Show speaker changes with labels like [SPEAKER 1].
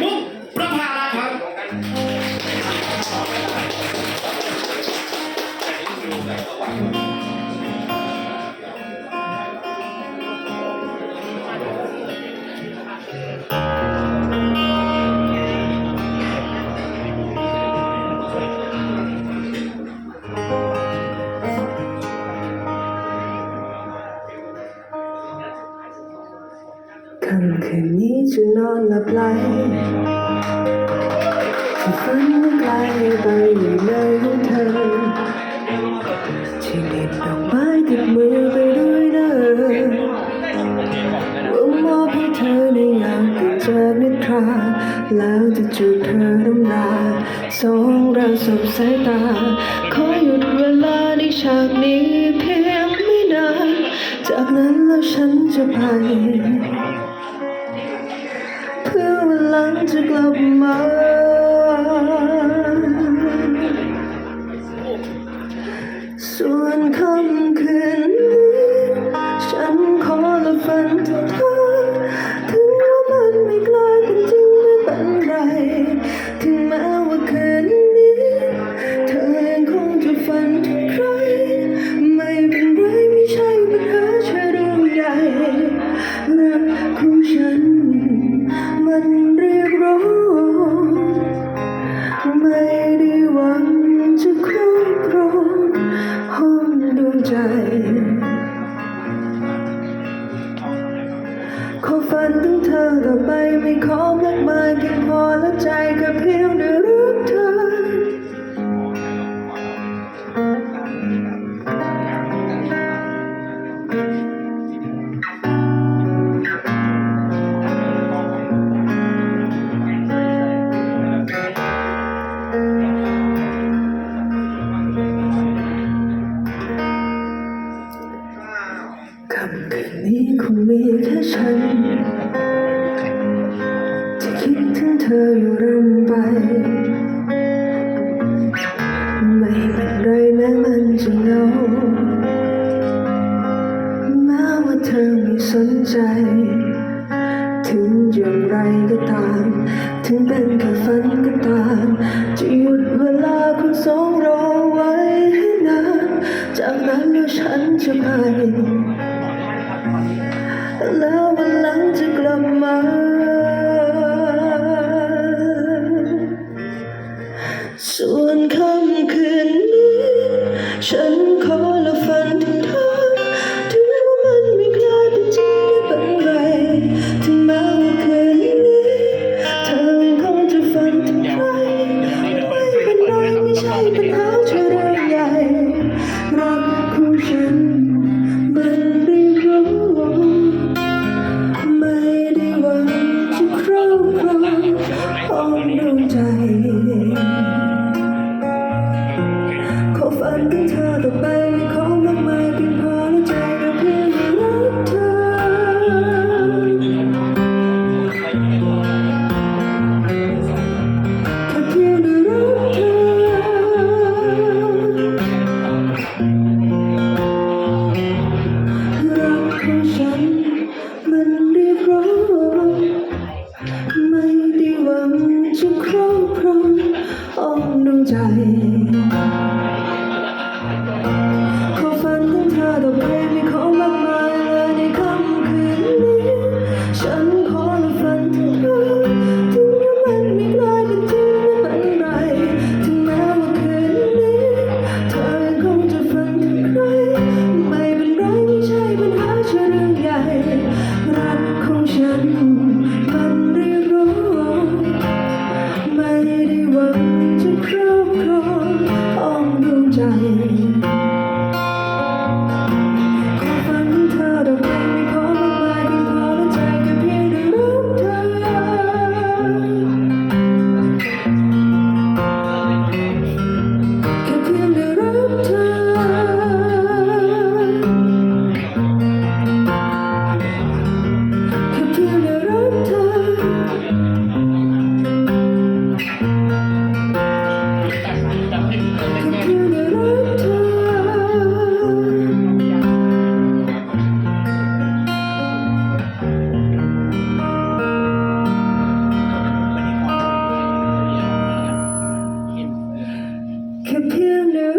[SPEAKER 1] ข่
[SPEAKER 2] อนหลับไหลฝันไกลไปอยู่ในห้องเธอที่เด็ดดอกไม้ติดมือไปด้วยเด้อว่ามอบให้เธอในยามตื่นจากนิทรา แล้วจะจูบเธอน้ำลาสองเราสบสายตา ขอหยุดเวลาในฉากนี้เพียงไม่นาน จากนั้นแล้วฉันจะไป เพื่อวันหลังจะกลับมา ขอฝันถึงเธอต่อไปไม่ขอมากมายเพียง คืนนี้คงมีแค่ฉัน ที่คิดถึงเธออยู่รื่อยไป ไม่เป็นไรแม้มันจะเหงาแม้ว่าเธอไม่สนใจ ถึงอย่างไรก็ตาม ถึงเป็นแค่ฝันก็ตาม จะหยุดเวลาของสองราไว้ให้นาน จากนั้นแล้วฉันจะไป แล้ววันหลังจะกลับมา ห้ can feel.